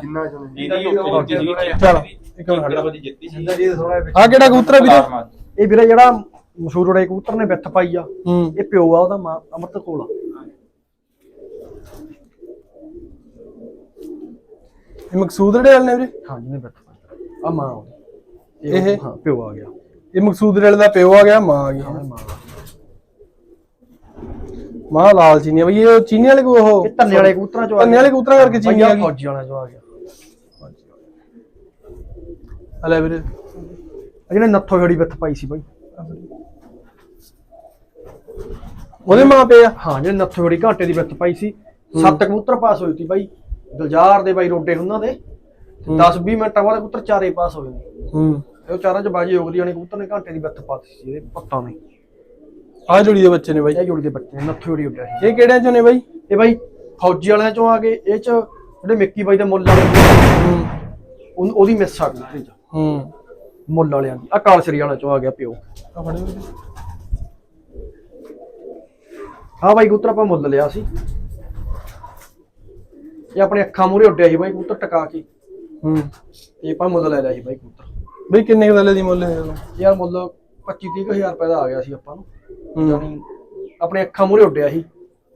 ਜਿੰਨਾ ਚੋਂ ਇਹਦੀ ਉੱਤੇ ਜਿੱਤੀ ਸੀ। ਚਲੋ, ਇੱਕ ਮਿੰਟ। ਖੜ ਜਾ। ਵਧੀ ਜਿੱਤੀ ਸੀ। ਜੀ ਥੋੜਾ ਆ ਕਿਹੜਾ ਕਬੂਤਰ ਹੈ ਵੀਰੇ? ਇਹ ਵੀਰੇ ਜਿਹੜਾ ਮਸ਼ਹੂਰ ਉੜੇ ਕਬੂਤਰ ਨੇ ਵਿੱਥ ਪਾਈ ਆ ਹੂੰ। ਇਹ ਪਿਓ ਆ ਉਹਦਾ ਮਾਂ ਅਮਰਤ ਕੋਲ ਆ। ਇਹ ਮਕਸੂਦ ਰੇਲ ਨੇ ਵੀਰੇ? ਹਾਂ ਜਿਹਨੇ ਵਿੱਥ ਪਾਈ ਆ। ਮਾਂ ਉਹਦੀ। ਇਹ? ਹਾਂ ਪਿਓ ਆ ਗਿਆ। ਇਹ ਮਕਸੂਦ ਰੇਲ ਦਾ ਪਿਓ ਆ ਗਿਆ ਮਾਂ ਆ ਗਈ ਮਾਂ ਆ ਗਈ। ਮਾਂ ਲਾਲ ਚੀਨੀ ਆ ਬਈ ਇਹ ਚੀਨੀ ਵਾਲੇ ਕੋ ਉਹ? ਇਹ ਧੰਨੇ ਵਾਲੇ ਕਬੂਤਰਾਂ ਚੋਂ ਆ ਧੰਨੇ ਵਾਲੇ ਕਬੂਤਰਾਂ ਕਰਕੇ ਚੀਨੀ ਆ ਗਈ। ਫੌਜੀ ਵਾਲਿਆਂ ਚੋਂ ਆ ਗਿਆ। ਆ ਲੈ ਵੀਰੇ। ਆ ਜਿਹਨੇ ਨੱਥੋ ਜੜੀ ਵਿੱਥ ਪਾਈ ਸੀ ਬਾਈ। ਉਹਦੇ ਮਾਂ ਪੇ ਆ। ਹਾਂ ਜਿਹੜੇ ਨੱਥੋ ਜੜੀ ਘਾਟੇ ਦੀ ਵਿੱਥ ਪਾਈ ਸੀ। ਸੱਤ ਕਬੂਤਰ ਪਾਸ ਹੋਈ ਸੀ ਬਾਈ। ਗੁਲਜ਼ਾਰ ਦੇ ਬਾਈ ਰੋਡੇ ਉਹਨਾਂ ਦੇ। 10 20 ਮਿੰਟਾਂ ਬਾਅਦ ਕਬੂਤਰ ਚਾਰੇ ਪਾਸ ਹੋਏ ਨੇ। ਹੂੰ। ਇਹ ਚਾਰਾਂ ਚ ਬਾਜੀ ਹੋ ਗਈ ਨੇ ਕਬੂਤਰ ਨੇ ਘਾਟੇ ਦੀ ਵਿੱਥ ਪਾਤੀ ਸੀ ਇਹਦੇ ਪੱਤਾਂ ਨੇ ਆ ਜੁੜੀ ਦੇ ਬੱਚੇ ਨੇ ਬਾਈ। ਇਹ ਜੋੜੀ ਦੇ ਬੱਚੇ ਨੇ ਨੱਥੋ ਜੜੀ ਉੱਡਿਆ ਸੀ। ਇਹ ਕਿਹੜਿਆਂ ਚੋਂ ਨੇ ਬਾਈ? ਇਹ ਬਾਈ ਫੌਜੀ ਵਾਲਿਆਂ ਚੋਂ ਆ ਗਏ ਇਹ ਚ ਜਿਹੜੇ ਮਿੱਕੀ ਬਾਈ ਦੇ ਮੁੱਲ ਵਾਲੇ ਹੂੰ। ਉਹ- ਉਹਦੀ ਮਿਸ ਆ ਗਈ ਹੂੰ। ਮੁੱਲ ਵਾਲਿਆਂ ਦੀ। ਆ ਕਾਲਸਰੀ ਵਾਲਿਆਂ ਚੋਂ ਆ ਗਿਆ ਪਿਓ। ਆ ਫੜੇ ਵੀਰੇ ਹਾਂ ਬਾਈ ਕਬੂਤਰ ਆਪਾਂ ਮੁੱਲ ਲਿਆ ਸੀ। ਇਹ ਆਪਣੇ ਅੱਖਾਂ ਮੂਹਰੇ ਉੱਡਿਆ ਸੀ ਬਾਈ ਕਬੂਤਰ ਟਕਾ ਕੇ। ਹੂੰ। ਤੇ ਆਪਾਂ ਮੁੱਲ ਲੈ ਲਿਆ ਸੀ ਬਾਈ ਕਬੂਤਰ। ਬਈ ਕਿੰਨੇ ਕੁ ਦੀ ਮੁੱਲ ਹੈ ਯਾਰ ਮੁੱਲ 25 30 ਹਜ਼ਾਰ ਰੁਪਏ ਦਾ ਆ ਗਿਆ ਸੀ ਆਪਾਂ ਨੂੰ। ਹੂੰ। ਆਪਣੇ ਅੱਖਾਂ ਮੂਹਰੇ ਉੱਡਿਆ ਸੀ।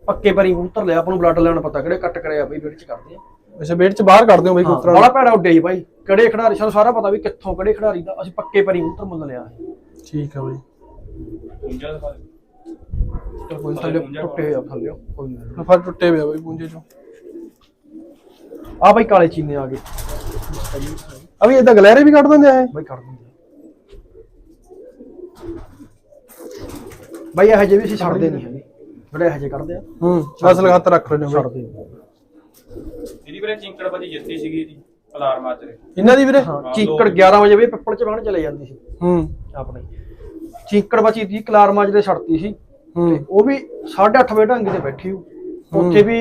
ਪੱਕੇ ਪਰੀ ਕਬੂਤਰ ਲਿਆ ਆਪਾਂ ਨੂੰ ਬਲੱਡ ਲੈਣ ਪਤਾ ਕਿਹੜੇ ਕੱਟ ਕਰਿਆ ਬਾਈ ਵਿੜ ਚ ਕਰਦੇ ਆ। ਅੱਛਾ ਬੇਟ ਚ ਬਾਹਰ ਕਰ ਦਿਓ ਬਈ ਕਬੂਤਰਾਂ ਬੜਾ ਭੈੜਾ ਉੱਡਿਆ ਸੀ ਬਾਈ ਕਿਹੜੇ ਖਿਡਾਰੀ ਸਾਨੂੰ ਸਾਰਾ ਪਤਾ ਵੀ ਕਿੱਥੋਂ ਕਿਹੜੇ ਖਿਡਾਰੀ ਦਾ। ਅਸੀਂ ਪੱਕੇ ਪਰੀ ਕਬੂਤਰ ਮੁੱਲ ਲਿਆ। ਠੀਕ ਆ ਬਈ। ਪੁੰਜਾ ਦਾ। ਚਲ ਕੋਈ ਥੱਲੇ ਟੁੱਟੇ ਹੋਏ ਆ ਥੱਲੇ। ਕੋਈ ਨਹੀਂ ਫਰ ਟੁੱਟੇ ਪਿਆ ਬਈ ਪੁੰਜੇ ਚੋਂ। ਆ ਬਾਈ ਕਾਲੇ ਚੀਨੇ ਆ ਗਏ। ਆ ਵੀ ਇਦਾਂ ਗਲੈਰੇ ਵੀ ਕੱਢ ਦਿੰਦੇ ਆ ਇਹ? ਬਾਈ ਕਰ ਦਿੰਦੇ ਬਾਈ ਇਹ ਜੇ ਵੀ ਅਸੀਂ ਛੱਡਦੇ ਨਹੀਂ ਹੈਗੇ। ਜਿਹੜੇ ਇਹ ਜੇ ਕੱਢਦੇ ਆ। ਹੂੰ ਬਸ ਲਗਾਤ ਰੱਖ ਬਈ। ਛੱਡਦੇ ਨਹੀਂ। ਇਹਦੀ ਵੀਰੇ ਚਿੰਕੜ ਵਧੀ ਜਿੱਤੀ ਸੀਗੀ ਇਹਦੀ ਅਲਾਰ ਮਾਜਰੇ ਇਹਨਾਂ ਦੀ ਵੀਰੇ? ਹਾਂ ਚੀਕੜ 11 ਵਜੇ ਵੀ ਪਿੱਪਲ ਚ ਬਣ ਚਲੇ ਜਾਂਦੀ ਸੀ। ਹੂੰ। ਆਪਣੇ। ਚੀਕੜ ਬਚੀ ਦੀ ਕਲਾਰ ਮਾਜਰੇ ਛੱਡਤੀ ਸੀ। ਹੂੰ। ਉਹ ਵੀ 8:30 ਵਜੇ ਢੰਗ ਤੇ ਬੈਠੀ ਉਹ। ਉੱਥੇ ਵੀ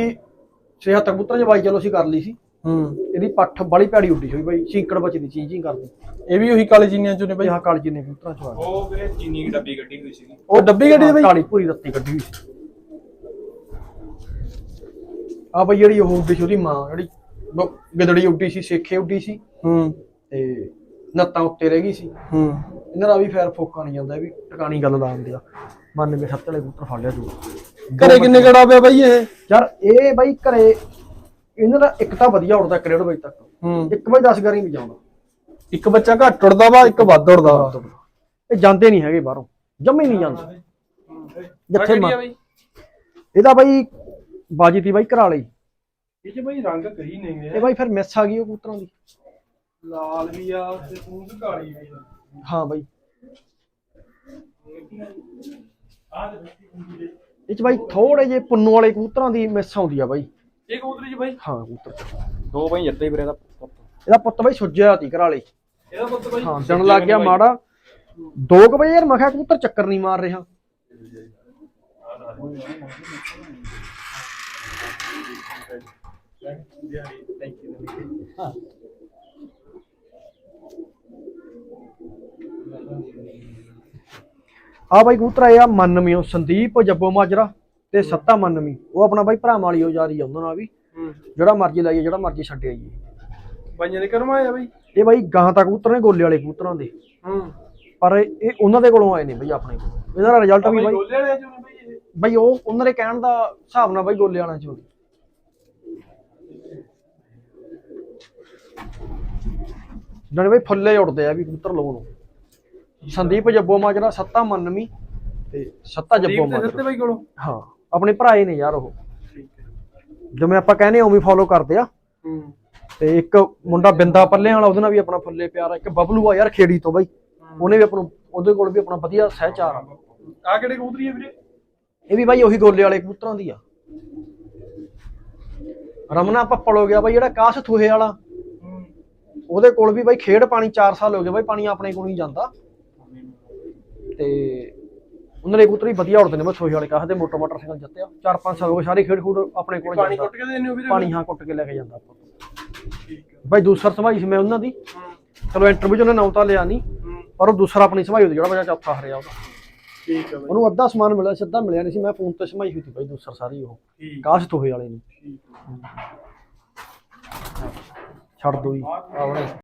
6-7 ਕਬੂਤਰ ਚ ਬਾਈ ਚਲੋ ਅਸੀਂ ਕਰ ਲਈ ਸੀ। ਹੂੰ। ਇਹਦੀ ਪੱਠ ਬੜੀ ਭੈੜੀ ਉੱਡੀ ਹੋਈ ਬਾਈ ਚੀਕੜ ਬਚੀ ਦੀ ਚੀਜ਼ ਹੀ ਕਰਦੀ। ਇਹ ਵੀ ਉਹੀ ਕਾਲੇ ਚੀਨੀਆਂ ਚੋਂ ਨੇ ਬਈ? ਆਹ ਕਾਲੀ ਜਿੰਨੇ ਕਬੂਤਰਾਂ ਚ ਆ। ਉਹ ਵੀਰੇ ਚੀਨੀ ਦੀ ਡੱਬੀ ਕੱਢੀ ਹੋਈ ਸੀਗੀ। ਉਹ ਡੱਬੀ ਗੱਡੀ ਦੇ ਬਈ? ਕਾਲੀ ਪੂਰੀ ਰੱਤੀ ਕੱਢੀ ਹੋਈ ਸੀ। ਆ ਬਈ ਜਿਹੜੀ ਉਹ ਉੱਡੀ ਸੀ ਉਹਦੀ ਮਾਂ ਜਿਹੜੀ ਬ- ਗਿੱਦੜੀ ਉੱਡੀ ਸੀ ਸੇਖੇ ਉੱਡੀ ਸੀ। ਹੂੰ। ਤੇ ਨੱਤਾਂ ਉੱਤੇ ਰਹਿ ਗਈ ਸੀ। ਹੂੰ। ਇਹਨਾਂ ਦਾ ਵੀ ਫੈਰ ਫੋਕਾ ਨਹੀਂ ਜਾਂਦਾ ਇਹ ਵੀ ਟਿਕਾਣੀ ਗੱਲ ਦਾ ਹੁੰਦੀ ਆ। ਮੰਨ ਕੇ ਸੱਤ ਵਾਲੇ ਕਬੂਤਰ ਫੜ ਲਿਆ ਤੂੰ। ਘਰੇ ਕਿੰਨੇ ਕੜਾ ਪਿਆ ਬਈ ਇਹ? ਯਾਰ ਇਹ ਬਾਈ ਘਰੇ ਇਹਨਾਂ ਦਾ ਇੱਕ ਤਾਂ ਵਧੀਆ ਉੜਦਾ ਕਰੇੜ ਵਜੇ ਤੱਕ। ਹੂੰ। ਇੱਕ ਵਜੇ 10 ਗਰੀ ਜਾਂਦਾ ਇੱਕ ਬੱਚਾ ਘੱਟ ਉੜਦਾ ਵਾ ਇੱਕ ਵੱਧ ਉੜਦਾ ਵਾ ਇਹ ਜਾਂਦੇ ਨਹੀਂ ਹੈਗੇ ਬਾਹਰੋਂ। ਜੰਮੇ ਨਹੀਂ ਜਾਂਦੇ। ਜਿੱਥੇ ਮਾ ਇਹਦਾ ਬਾਈ ਬਾਜੀ ਤੀ ਬਾਈ ਘਰਾ ਲਈ ਇਹ ਚ ਬਈ ਰੰਗ ਕਹੀ ਨਹੀਂ ਇਹ ਬਾਈ ਫਿਰ ਮਿਸ ਆ ਗਈ ਉਹ ਕਬੂਤਰਾਂ ਦੀ। ਲਾਲ ਵੀ ਆ ਤੇ ਪੂੰਝ ਕਾਲੀ ਵੀ ਆ। ਹਾਂ ਬਾਈ। ਇਹ ਚ ਬਾਈ ਥੋੜੇ ਜੇ ਪੁੰਨੂ ਵਾਲੇ ਕਬੂਤਰਾਂ ਦੀ ਮਿਸ ਆਉਂਦੀ ਆ ਬਾਈ। ਇਹ ਕਬੂਤਰੀ ਚ ਬਈ? ਹਾਂ ਕਬੂਤਰ। ਦੋ ਬਾਈ ਜਿੱਤੇ ਵੀਰੇ ਦਾ ਪੁੱਤ। ਇਹਦਾ ਪੁੱਤ ਬਾਈ ਸੁੱਜਿਆ ਤੀ ਘਰਾ ਲਈ ਇਹਦਾ ਪੁੱਤ ਬਈ? ਹਾਂ ਦਿਨ ਲੱਗ ਗਿਆ ਮਾੜਾ। 2 ਵਜੇ ਯਾਰ ਮੈਂ ਕਿਹਾ ਕਬੂਤਰ ਚੱਕਰ ਨਹੀਂ ਮਾਰ ਰਿਹਾ। ਆ ਬਾਈ ਕਬੂਤਰ ਆਇਆ ਮੰਨਮੀਓ ਸੰਦੀਪ ਜੱਬੋ ਮਾਜਰਾ ਤੇ ਸੱਤਾ ਮੰਨਮੀ। ਉਹ ਆਪਣਾ ਬਾਈ ਭਰਾਵਾਂ ਵਾਲੀ ਉਹ ਜਾ ਰਹੀ ਆ ਉਹਨਾਂ ਨਾਲ ਵੀ। ਹੂੰ। ਜਿਹੜਾ ਮਰਜ਼ੀ ਲਾਈਏ ਜਿਹੜਾ ਮਰਜ਼ੀ ਛੱਡ ਆਈਏ। ਬਾਈਆਂ ਦੇ ਕਰਮ ਆਇਆ ਬਈ? ਇਹ ਬਾਈ ਗਾਂ ਤੱਕ ਕਬੂਤਰ ਨੇ ਗੋਲੇ ਵਾਲੇ ਕਬੂਤਰਾਂ ਦੇ। ਹੂੰ। ਪਰ ਇਹ ਉਹਨਾਂ ਦੇ ਕੋਲੋਂ ਆਏ ਨੇ ਬਈ ਆਪਣੇ ਕੋਲ। ਇਹਦਾ ਰਿਜ਼ਲਟ ਵੀ ਬਾਈ ਗੋਲੇ ਵਾਲੇ ਚੋਂ ਬਈ ਇਹ? ਬਈ ਉਹ ਉਹਨਾਂ ਦੇ ਕਹਿਣ ਦਾ ਹਿਸਾਬ ਨਾਲ ਬਾਈ ਗੋਲੇ ਵਾਲਿਆਂ ਚੋਂ। ਜਣੇ ਬਈ ਫੁੱਲੇ ਉੱਡਦੇ ਆ ਵੀ ਕਬੂਤਰ ਲੋਗੋਂ ਨੂੰ। ਸੰਦੀਪ ਜੱਬੋ ਮਾਜਰਾ ਸੱਤਾ ਮੰਨਵੀਂ ਤੇ ਸੱਤਾ ਜੱਬੋ ਮਾਜਰਾ ਸੱਤੇ ਬਈ ਕੋਲੋਂ? ਹਾਂ ਆਪਣੇ ਭਰਾ ਹੀ ਨੇ ਯਾਰ ਉਹ। ਜਿਵੇਂ ਆਪਾਂ ਕਹਿੰਦੇ ਆ ਉਵੇਂ ਫੋਲੋ ਕਰਦੇ ਆ। ਤੇ ਇੱਕ ਮੁੰਡਾ ਬਿੰਦਾ ਪੱਲੇ ਵਾਲਾ ਉਹਦੇ ਨਾਲ ਵੀ ਆਪਣਾ ਫੁੱਲੇ ਪਿਆਰਾ ਇੱਕ ਬਬਲੂ ਆ ਯਾਰ ਖੇੜੀ ਤੋਂ ਬਾਈ। ਉਹਨੇ ਵੀ ਆਪਣਾ ਉਹਦੇ ਕੋਲ ਵੀ ਆਪਣਾ ਵਧੀਆ ਸਹਿਚਾਰ ਆ। ਆ ਕਿਹੜੇ ਕਬੂਤਰੀ ਹੈ ਵੀਰੇ? ਇਹ ਵੀ ਬਾਈ ਉਹੀ ਗੋਲੇ ਵਾਲੇ ਕਬੂਤਰਾਂ ਦੀ ਆ। ਰਮਨਾ ਪੱਪਲ ਹੋ ਗਿਆ ਬਾਈ ਜਿਹੜਾ ਕਾਸ਼ ਥੂਹੇ ਵਾਲਾ। ਉਹਦੇ ਕੋਲ ਵੀ ਬਾਈ ਖੇਡ ਪਾਣੀ 4 ਸਾਲ ਹੋ ਗਏ ਬਾਈ ਪਾਣੀ ਆਪਣੇ ਕੋਲ ਨਹੀਂ ਜਾਂਦਾ। ਤੇ ਉਹਨਾਂ ਦੇ ਕਬੂਤਰ ਵੀ ਵਧੀਆ ਉੜਦੇ ਨੇ ਬਸ ਥੂਹੇ ਵਾਲੇ ਕਾਸ਼ ਦੇ ਮੋਟਰ ਮੋਟਰਸਾਈਕਲ ਜਿੱਤਿਆ। 4-5 ਸਾਲ ਹੋ ਗਏ ਸਾਰੇ ਖੇਡ ਖੂਡ ਆਪਣੇ ਕੋਲ ਪਾਣੀ ਕੁੱਟ ਕੇ ਦੇਣੇ ਹੋ ਵੀਰੇ ਪਾਣੀ ਹਾਂ ਕੁੱਟ ਕੇ ਲੈ ਕੇ ਜਾਂਦਾ ਆਪਾਂ ਬਾਈ ਦੂਸਰਾ ਸਮਾਈ ਸੀ ਮੈਂ ਉਹਨਾਂ ਦੀ। ਹੂੰ। ਚਲੋ ਇੰਟਰਵਿਊ ਚ ਉਹਨੇ ਨਾਮ ਤਾਂ ਲਿਆ ਨਹੀਂ ਪਰ ਉਹ ਦੂਸਰਾ ਆਪਣੀ ਸਮਾਈ ਉਹਦੀ ਜਿਹੜਾ ਬੱਚਾ ਚੌਥਾ ਹਰਿਆ ਉਹਦਾ। ਠੀਕ ਹੈ ਬਈ। ਉਹਨੂੰ ਅੱਧਾ ਸਮਾਨ ਮਿਲਿਆ ਸੀ ਅੱਧਾ ਮਿਲਿਆ ਨਹੀਂ ਸੀ ਮੈਂ ਫੋਨ ਤੇ ਸਮਾਈ ਹੋਈ ਸੀ ਬਾਈ ਦੂਸਰਾ ਸਾਰੀ ਉਹ। ਕਾਸ਼ ਥੂਹੇ ਵਾਲੇ ਨੇ। ਠੀਕ ਛੱਡ ਦੋ ਜੀ। ਆਪਣੇ